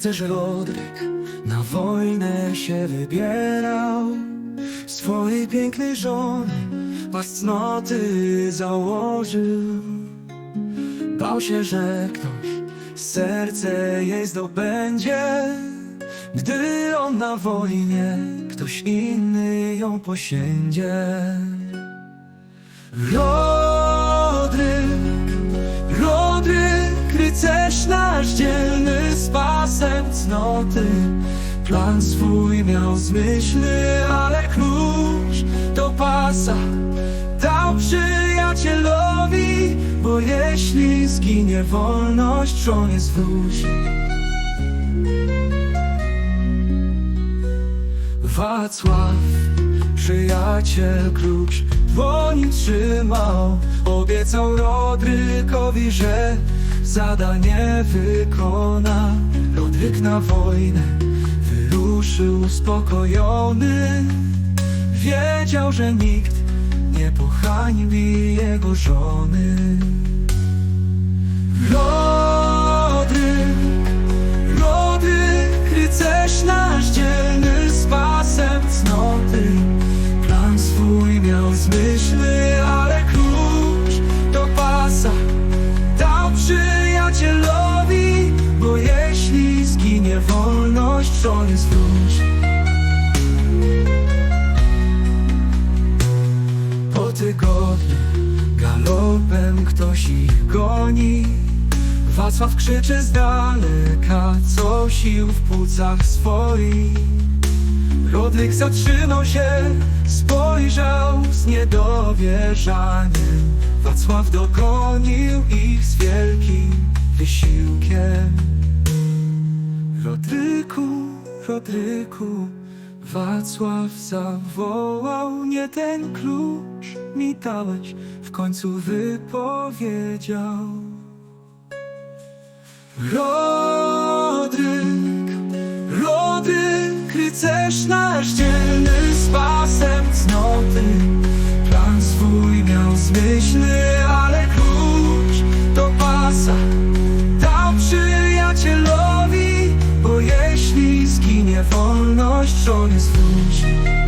Rycerz Rodryk na wojnę się wybierał. Swojej pięknej żony pas cnoty założył. Bał się, że ktoś serce jej zdobędzie. Gdy on na wojnie, ktoś inny ją posiędzie Plan swój miał zmyślny, ale klucz do pasa Dał przyjacielowi, bo jeśli zginie wolność, żonie zwróci. Wacław, przyjaciel klucz dłoni trzymał. Obiecał Rodrykowi, że zadanie wykona. Rodryk na wojnę wyruszył spokojony. Wiedział, że nikt nie pohańbi jego żony zmyślny, ale klucz do pasa. Dał przyjacielowi, bo jeśli zginie wolność, żony zwróci Po tygodniu galopem ktoś ich goni. Wacław krzyczy z daleka, co sił w płucach swoich Rodryk zatrzymał się, spojrzał z niedowierzaniem. Wacław dogonił ich z wielkim wysiłkiem. Rodryku, Rodryku, Wacław zawołał Nie ten klucz mi dałeś, w końcu wypowiedział. Rodryk, Rodryk, rycerz nasz dzielny spasem cnoty. Plan swój miał zmyślny, ale klucz do pasa Dał przyjacielowi, bo jeśli zginie wolność, on jest wróci